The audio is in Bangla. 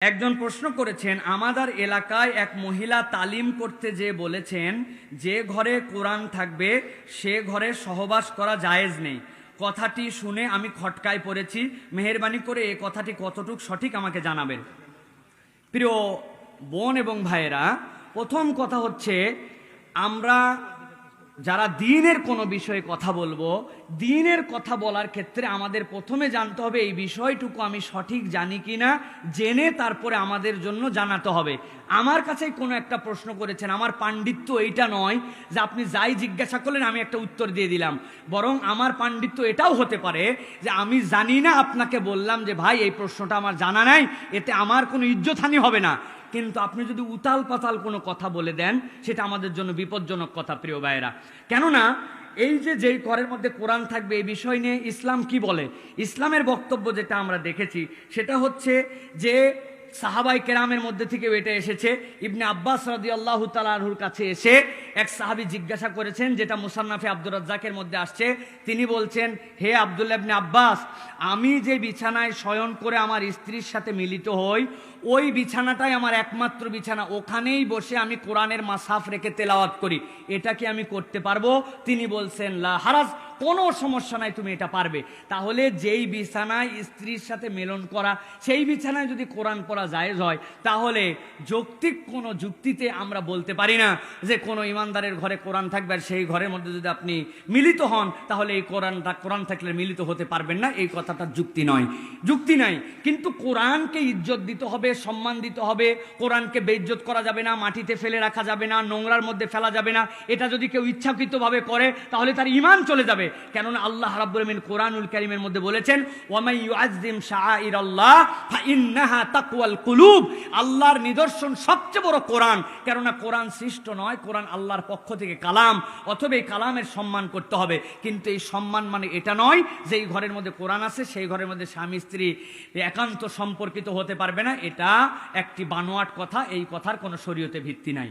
একজন প্রশ্ন করেছেন, আমাদের এলাকায় এক মহিলা তালিম করতে যে বলেছেন, যে ঘরে কোরআন থাকবে, সে ঘরে সহবাস করা জায়েজ নেই। কথাটি শুনে আমি খটকায় পড়েছি। মেহরবানি করে এ কথাটি কতটুক সঠিক আমাকে জানাবেন? প্রিয় বোন এবং ভাইয়েরা, প্রথম কথা হচ্ছে, আমরা যারা দিনের কোনো বিষয়ে কথা বলব, দিনের কথা বলার ক্ষেত্রে আমাদের প্রথমে জানতে হবে এই বিষয়টুকু আমি সঠিক জানি কি না জেনে তারপরে আমাদের জন্য জানাতে হবে। আমার কাছে কোনো একটা প্রশ্ন করেছেন, আমার পাণ্ডিত্য এইটা নয় যে আপনি যাই জিজ্ঞাসা করলেন, আমি একটা উত্তর দিয়ে দিলাম। বরং আমার পাণ্ডিত্য এটাও হতে পারে যে আমি জানি না, আপনাকে বললাম যে ভাই, এই প্রশ্নটা আমার জানা নাই, এতে আমার কোনো ইজ্জতহানি হবে না। কিন্তু আপনি যদি উতাল পাতাল কোনো কথা বলে দেন, সেটা আমাদের জন্য বিপজ্জনক কথা, প্রিয় ভাইয়েরা। কেননা, এই যে যেই করের মধ্যে কোরআন থাকবে, এই বিষয় নিয়ে ইসলাম কি বলে? ইসলামের বক্তব্য যেটা আমরা দেখেছি, সেটা হচ্ছে যে সাহাবাই কেরামের মধ্যে থেকে এটা এসেছে। ইবনে আব্বাস রাদি আল্লাহ তালাহুর কাছে এসে এক সাহাবি জিজ্ঞাসা করেছেন, যেটা মুসান্নাফে আব্দুর রাজ্জাকের মধ্যে আসছে, তিনি বলছেন, হে আবদুল্লাহ ইবনে আব্বাস, আমি যে বিছানায় শয়ন করে আমার স্ত্রীর সাথে মিলিত হই, ওই বিছানাটাই আমার একমাত্র বিছানা, ওখানেই বসে আমি কোরআনের মাসাফ রেখে তেলাওয়াত করি। এটা কি আমি করতে পারব? তিনি বলছেন, লা হারাজ কোনো সমস্যা নাই, তুমি এটা পারবে। তাহলে যেই বিছানায় স্ত্রীর সাথে মেলন করা, সেই বিছানায় যদি কোরআন পড়া জায়েজ হয়, তাহলে যৌক্তিক কোনো যুক্তিতে আমরা বলতে পারি না যে কোনো ইমানদারের ঘরে কোরআন থাকবে আর সেই ঘরের মধ্যে যদি আপনি মিলিত হন, তাহলে এই কোরআনটা, কোরআন থাকলে মিলিত হতে পারবেন না, এই কথাটা যুক্তি নয়। যুক্তি নাই, কিন্তু কোরআনকে ইজ্জত দিতে হবে, সম্মান দিতে হবে, কোরআনকে বেইজ্জত করা যাবে না, মাটিতে ফেলে রাখা যাবে না, নোংরার মধ্যে ফেলা যাবে না, এটা যদি কেউ ইচ্ছাকৃতভাবে করে, তাহলে তার ইমান চলে যাবে। কেননা আল্লাহ রাব্বুল আমিন কোরআনুল কারীমের মধ্যে বলেছেন, ওয়ামাই ইউআযযিম শাআইরাল্লাহ ফাইন্নাহা তাকওয়াল কুলুব। আল্লাহর নিদর্শন সবচেয়ে বড় কোরআন, কেননা কোরআন সৃষ্ট নয়, কোরআন আল্লাহর পক্ষ থেকে কালাম, অথবা এই কালামের সম্মান করতে হবে। কিন্তু এই সম্মান মানে এটা নয় যে এই ঘরের মধ্যে কোরআন আছে, সেই ঘরের মধ্যে স্বামী, স্ত্রী একান্ত সম্পর্কিত হতে পারবে না। এটা একটি বানোয়াট কথা, এই কথার কোনো শরীয়তে ভিত্তি নাই।